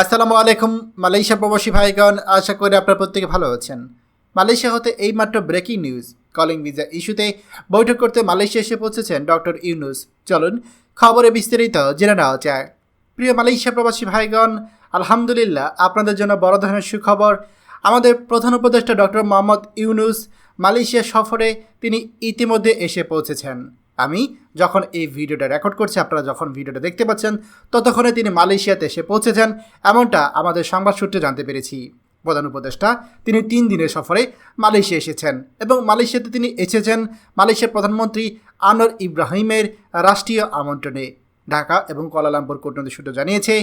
আসসালামু আলাইকুম, মালয়েশিয়া প্রবাসী ভাইগণ, আশা করি আপনারা প্রত্যেকে ভালো আছেন। মালয়েশিয়া হতে এইমাত্র ব্রেকিং নিউজ কলিং ভিসা ইস্যুতে বৈঠক করতে মালয়েশিয়া এসে পৌঁছেছেন ডক্টর ইউনুস। চলুন খবরে বিস্তারিত জেনে নেওয়া যায় প্রিয় মালয়েশিয়া প্রবাসী ভাইগণ, আলহামদুলিল্লাহ আপনাদের জন্য বড় ধরনের সুখবর। আমাদের প্রধান উপদেষ্টা ডক্টর মোহাম্মদ ইউনুস মালয়েশিয়া সফরে তিনি ইতিমধ্যে এসে পৌঁছেছেন। আমি যখন এই ভিডিওটা রেকর্ড করছি, আপনারা যখন ভিডিওটা দেখতে পাচ্ছেন, ততক্ষণে তিনি মালয়েশিয়াতে এসে পৌঁছেছেন এমনটা আমাদের সংবাদ সূত্রে জানতে পেরেছি। প্রধান উপদেষ্টা, তিনি তিন দিনের সফরে মালয়েশিয়া এসেছেন এবং মালয়েশিয়াতে তিনি এসেছেন মালয়েশিয়ার প্রধানমন্ত্রী আনোয়ার ইব্রাহিমের রাষ্ট্রীয় আমন্ত্রণে। ঢাকা এবং কলালামপুর কূটনৈতিক সূত্র জানিয়েছে,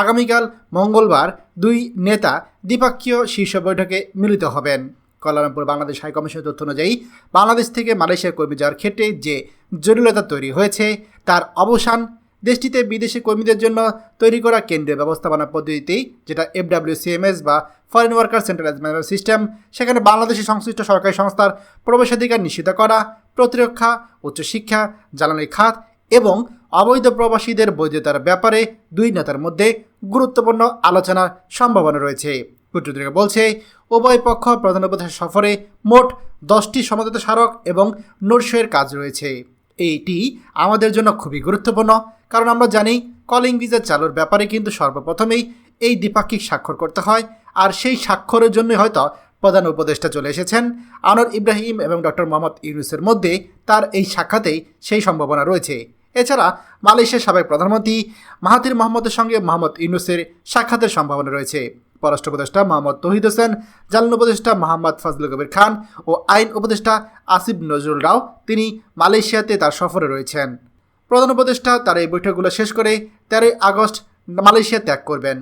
আগামীকাল মঙ্গলবার দুই নেতা দ্বিপাক্ষীয় শীর্ষ বৈঠকে মিলিত হবেন। কুয়ালালামপুর বাংলাদেশ হাইকমিশনের তথ্য অনুযায়ী, বাংলাদেশ থেকে মালয়েশিয়ার কর্মী যাওয়ার ক্ষেত্রে যে জটিলতা তৈরি হয়েছে। তার অবসান দেশটিতে বিদেশি কর্মীদের জন্য তৈরি করা কেন্দ্রীয় ব্যবস্থাপনা পদ্ধতিতেই যেটা এফডাব্লিউসিএমএস বা foreign worker centralize management system সেখানে বাংলাদেশি সংশ্লিষ্ট সরকারি সংস্থার প্রবেশাধিকার নিশ্চিত করা, প্রতিরক্ষা, উচ্চশিক্ষা, জ্বালানি খাত এবং অবৈধ প্রবাসীদের বৈধতার ব্যাপারে দুই নেতার মধ্যে গুরুত্বপূর্ণ আলোচনার সম্ভাবনা রয়েছে। সূত্রটিকে বলছে, উভয় পক্ষ প্রধান সফরে মোট দশটি সমঝোতা স্মারক এবং নোটসের কাজ রয়েছে। এইটি আমাদের জন্য খুবই গুরুত্বপূর্ণ, কারণ আমরা জানি কলিং ভিসা চালুর ব্যাপারে কিন্তু সর্বপ্রথমেই এই দ্বিপাক্ষিক স্বাক্ষর করতে হয়, আর সেই স্বাক্ষরের জন্য হয়তো প্রধান উপদেষ্টা চলে এসেছেন। আনোয়ার ইব্রাহিম এবং ডক্টর মোহাম্মদ ইউনুসের মধ্যে তার এই সাক্ষাতেই সেই সম্ভাবনা রয়েছে। এছাড়া মালয়েশিয়ার সাবেক প্রধানমন্ত্রী মাহাতির মোহাম্মদের সঙ্গে মোহাম্মদ ইউনুসের সাক্ষাতের সম্ভাবনা রয়েছে। পররাষ্ট্র উপদেষ্টা মোহাম্মদ তহিদ হোসেন জালান উপদেষ্টা মোহাম্মদ ফজলুল কবির খান ও আইন উপদেষ্টা আসিফ নজরুল রাও, তিনি মালয়েশিয়াতে তার সফরে রয়েছেন। প্রধান উপদেষ্টা তার এই বৈঠকগুলো শেষ করে তেরোই আগস্ট মালয়েশিয়া ত্যাগ করবেন।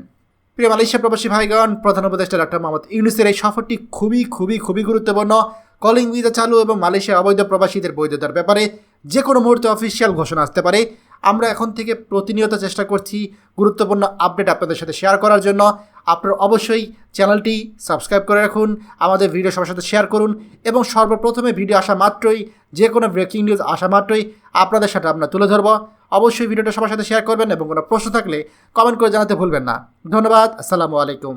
প্রিয় মালয়েশিয়া প্রবাসী ভাইগণ, প্রধান উপদেষ্টা ডক্টর মোহাম্মদ ইউনুসের এই সফরটি খুবই খুবই খুবই গুরুত্বপূর্ণ। কলিং ভিসা চালু এবং মালয়েশিয়া অবৈধ প্রবাসীদের বৈধতার ব্যাপারে যে কোনো মুহূর্তে অফিসিয়াল ঘোষণা আসতে পারে। আমরা এখন থেকে প্রতিনিয়ত চেষ্টা করছি গুরুত্বপূর্ণ আপডেট আপনাদের সাথে শেয়ার করার জন্য। আপনারা অবশ্যই চ্যানেলটি সাবস্ক্রাইব করে রাখুন, আমাদের ভিডিও সবার সাথে শেয়ার করুন এবং সর্বপ্রথমে ভিডিও আসা মাত্রই, যে কোনো ব্রেকিং নিউজ আসা মাত্রই আপনাদের সাথে আমরা তুলে ধরবো। অবশ্যই ভিডিওটা সবার সাথে শেয়ার করবেন এবং কোনো প্রশ্ন থাকলে কমেন্ট করে জানাতে ভুলবেন না। ধন্যবাদ, আসসালামু আলাইকুম।